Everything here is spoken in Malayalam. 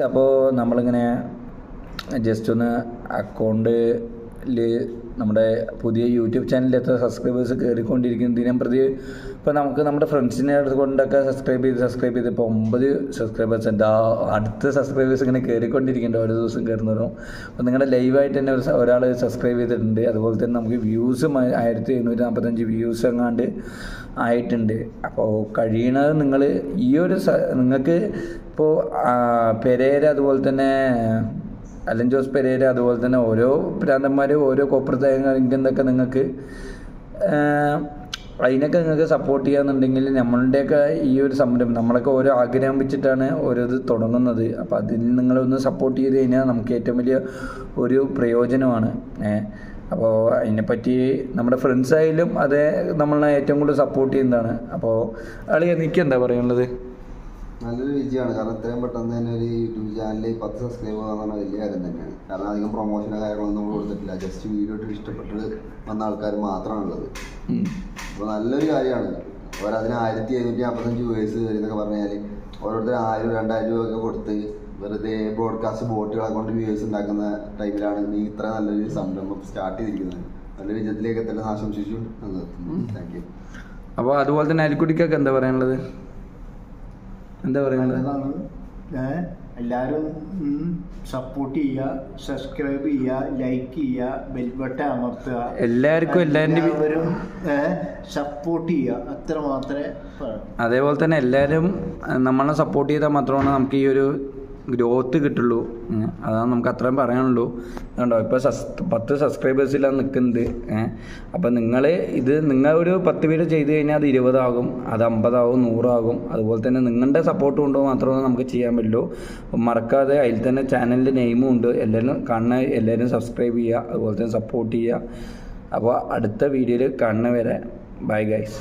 അപ്പോൾ നമ്മളിങ്ങനെ ജസ്റ്റ് ഒന്ന് അക്കൗണ്ടിൽ നമ്മുടെ പുതിയ യൂട്യൂബ് ചാനലിൽ എത്ര സബ്സ്ക്രൈബേഴ്സ് കയറിക്കൊണ്ടിരിക്കുന്നു ദിനം പ്രതി ഇപ്പോൾ നമുക്ക് നമ്മുടെ ഫ്രണ്ട്സിനെ കൊണ്ടൊക്കെ സബ്സ്ക്രൈബ് ചെയ്ത് സബ്സ്ക്രൈബ് ചെയ്ത് ഇപ്പോൾ ഒമ്പത് സബ്സ്ക്രൈബേഴ്സ് ഉണ്ട്. ആ അടുത്ത സബ്സ്ക്രൈബേഴ്സ് ഇങ്ങനെ കയറിക്കൊണ്ടിരിക്കുന്നുണ്ട് ഓരോ ദിവസം കയറുന്നവരും അപ്പോൾ നിങ്ങളുടെ ലൈവായിട്ട് തന്നെ ഒരു ഒരാൾ സബ്സ്ക്രൈബ് ചെയ്തിട്ടുണ്ട്. അതുപോലെ തന്നെ നമുക്ക് വ്യൂസ് ആയിരത്തി എഴുന്നൂറ്റി നാൽപ്പത്തഞ്ച് വ്യൂസ് എങ്ങാണ്ട് ആയിട്ടുണ്ട്. അപ്പോൾ കഴിയണത് നിങ്ങൾ ഈ ഒരു നിങ്ങൾക്ക് ഇപ്പോൾ പെരേര അതുപോലെ തന്നെ അലൻ ജോസ് പെരേര അതുപോലെ തന്നെ ഓരോ പ്രാന്തന്മാർ ഓരോ കോപ്രതയൊക്കെ നിങ്ങൾക്ക് അതിനൊക്കെ നിങ്ങൾക്ക് സപ്പോർട്ട് ചെയ്യാന്നുണ്ടെങ്കിൽ നമ്മളുടെയൊക്കെ ഈ ഒരു സംരംഭം നമ്മളൊക്കെ ഓരോ ആഗ്രഹം വെച്ചിട്ടാണ് ഓരോ ഇത് തുടങ്ങുന്നത്. അപ്പോൾ അതിൽ നിങ്ങളൊന്ന് സപ്പോർട്ട് ചെയ്ത് കഴിഞ്ഞാൽ നമുക്ക് ഏറ്റവും വലിയ ഒരു പ്രയോജനമാണ്. അപ്പോൾ അതിനെപ്പറ്റി നമ്മുടെ ഫ്രണ്ട്സ് അതേ അത് നമ്മളെ ഏറ്റവും കൂടുതൽ സപ്പോർട്ട് ചെയ്യുന്നതാണ്. അപ്പോൾ അളിയ നിൽക്കെന്താ എന്താ പറയാനുള്ളത്? നല്ലൊരു വിജയമാണ്. കാരണം ഇത്രയും പെട്ടെന്ന് തന്നെ ഒരു യൂട്യൂബ് ചാനലിൽ പത്ത് സബ്സ്ക്രൈബ് എന്ന് പറഞ്ഞാൽ വലിയ കാര്യം തന്നെയാണ്. കാരണം അധികം പ്രൊമോഷനോ കാര്യങ്ങളൊന്നും നമ്മൾ കൊടുത്തിട്ടില്ല. ജസ്റ്റ് വീഡിയോ ഇട്ട് ഇഷ്ടപ്പെട്ട് വന്ന ആൾക്കാർ മാത്രമാണുള്ളത് ഉള്ളത്. അപ്പോൾ നല്ലൊരു കാര്യമാണ്. ഓരതിന് ആയിരത്തി എഴുന്നൂറ്റി നാൽപ്പത്തഞ്ച് വേഴ്സ് എന്നൊക്കെ പറഞ്ഞാൽ ഓരോരുത്തർ ആയിരം രണ്ടായിരം രൂപ ഒക്കെ കൊടുത്ത് വെറുതെ ബ്രോഡ്കാസ്റ്റ് ബോട്ടുകളെ കൊണ്ട് വ്യൂവേഴ്സ് ഉണ്ടാക്കുന്ന ടൈമിലാണ് നീ ഇത്ര നല്ലൊരു സംരംഭം സ്റ്റാർട്ട് ചെയ്തിരിക്കുന്നത്. നല്ല വിജയത്തിലേക്ക് എത്തണമെന്ന് ആശംസിച്ചു. താങ്ക് യു അപ്പോൾ അതുപോലെ തന്നെ അരിക്കുട്ടിക്കൊക്കെ എന്താ പറയാനുള്ളത്? എന്താ പറയുന്നത്? എല്ലാവരും സപ്പോർട്ട് ചെയ്യുക സബ്സ്ക്രൈബ് ചെയ്യുക ലൈക്ക് ചെയ്യുക ബെൽബട്ട അമർത്തുക. എല്ലാവർക്കും എല്ലാവരും സപ്പോർട്ട് ചെയ്യുക. അത്ര മാത്രമേ അതേപോലെ തന്നെ എല്ലാവരും നമ്മളെ സപ്പോർട്ട് ചെയ്താൽ മാത്രമാണ് നമുക്ക് ഈ ഒരു ഗ്രോത്ത് കിട്ടുള്ളൂ. അതാണ് നമുക്ക് അത്രയും പറയാനുള്ളൂ. അതുകൊണ്ടോ ഇപ്പോൾ സസ് പത്ത് സബ്സ്ക്രൈബേഴ്സിലാണ് നിൽക്കുന്നത് അപ്പോൾ നിങ്ങൾ ഇത് നിങ്ങൾ ഒരു പത്ത് വീഡിയോ ചെയ്ത് കഴിഞ്ഞാൽ അത് ഇരുപതാകും അത് അമ്പതാകും നൂറാകും. അതുപോലെ തന്നെ നിങ്ങളുടെ സപ്പോർട്ട് കൊണ്ട് മാത്രമേ നമുക്ക് ചെയ്യാൻ പറ്റുള്ളൂ മറക്കാതെ അതിൽ തന്നെ ചാനലിന്റെ നെയിമും ഉണ്ട്. എല്ലാവരും കാണുന്ന എല്ലാവരും സബ്സ്ക്രൈബ് ചെയ്യുക. അതുപോലെ തന്നെ സപ്പോർട്ട് ചെയ്യുക. അപ്പോൾ അടുത്ത വീഡിയോയിൽ കണ്ണ് വരെ ബൈ ഗൈസ്